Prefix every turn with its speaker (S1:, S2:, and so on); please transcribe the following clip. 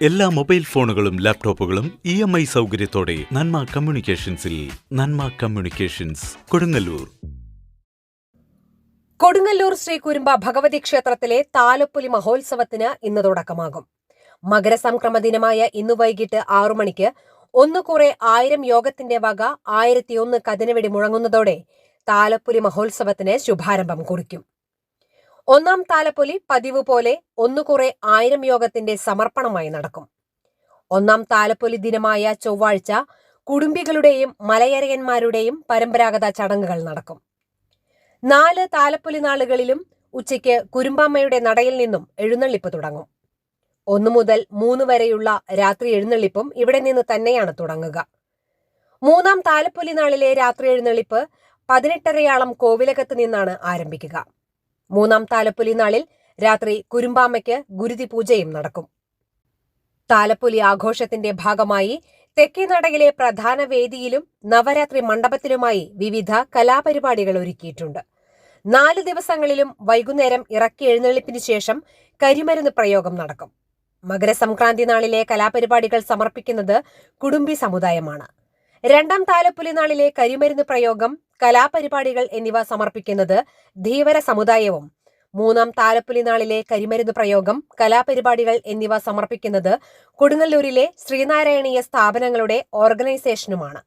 S1: എല്ലാ മൊബൈൽ ഫോണുകളും ലാപ്ടോപ്പുകളും ഇ എം ഐ സൗകര്യത്തോടെ നന്മ കമ്മ്യൂണിക്കേഷൻസിൽ നന്മ കമ്മ്യൂണിക്കേഷൻസ് കൊടുങ്ങല്ലൂർ.
S2: കൊടുങ്ങല്ലൂർ ശ്രീ കുരുമ്പ ഭഗവതി ക്ഷേത്രത്തിലെ താലപ്പൊലി മഹോത്സവത്തിന് ഇന്ന് തുടക്കമാകും. മകരസംക്രമ ദിനമായ ഇന്ന് വൈകിട്ട് ആറു മണിക്ക് ഒന്നു കുറെ ആയിരം യോഗത്തിന്റെ വക ആയിരത്തിയൊന്ന് കതിനവെടി മുഴങ്ങുന്നതോടെ താലപ്പൊലി മഹോത്സവത്തിന് ശുഭാരംഭം കുറിക്കും. ഒന്നാം താലപ്പൊലി പതിവ് പോലെ ഒന്നു കുറെ ആയിരം യോഗത്തിന്റെ സമർപ്പണമായി നടക്കും. ഒന്നാം താലപ്പൊലി ദിനമായ ചൊവ്വാഴ്ച കുടുംബികളുടെയും മലയരയന്മാരുടെയും പരമ്പരാഗത ചടങ്ങുകൾ നടക്കും. നാല് താലപ്പൊലി നാളുകളിലും ഉച്ചയ്ക്ക് കുരുമ്പാമ്മയുടെ നടയിൽ നിന്നും എഴുന്നള്ളിപ്പ് തുടങ്ങും. ഒന്നു മുതൽ മൂന്ന് വരെയുള്ള രാത്രി എഴുന്നള്ളിപ്പും ഇവിടെ നിന്ന് തന്നെയാണ് തുടങ്ങുക. മൂന്നാം താലപ്പൊലി നാളിലെ രാത്രി എഴുന്നള്ളിപ്പ് പതിനെട്ടരയാളം കോവിലകത്ത് നിന്നാണ് ആരംഭിക്കുക. മൂന്നാം താലപ്പൊലി നാളിൽ രാത്രി കുരുമ്പാമ്മയ്ക്ക് ഗുരുതി പൂജയും നടക്കും. താലപ്പൊലി ആഘോഷത്തിന്റെ ഭാഗമായി തെക്കേ നടയിലെ പ്രധാന വേദിയിലും നവരാത്രി മണ്ഡപത്തിലുമായി വിവിധ കലാപരിപാടികൾ ഒരുക്കിയിട്ടുണ്ട്. നാല് ദിവസങ്ങളിലും വൈകുന്നേരം ഇറക്കി എഴുന്നള്ളിപ്പിന് ശേഷം കരിമരുന്ന് പ്രയോഗം നടക്കും. മകരസംക്രാന്തി നാളിലെ കലാപരിപാടികൾ സമർപ്പിക്കുന്നത് കുടുംബി സമുദായമാണ്. രണ്ടാം താലപ്പൊലി നാളിലെ കരിമരുന്ന് പ്രയോഗം കലാപരിപാടികൾ എന്നിവ സമർപ്പിക്കുന്നത് ധീവര സമുദായവും. മൂന്നാം താലപ്പൊലി നാളിലെ കരിമരുന്ന് പ്രയോഗം കലാപരിപാടികൾ എന്നിവ സമർപ്പിക്കുന്നത് കൊടുങ്ങല്ലൂരിലെ ശ്രീനാരായണീയ സ്ഥാപനങ്ങളുടെ ഓർഗനൈസേഷനുമാണ്.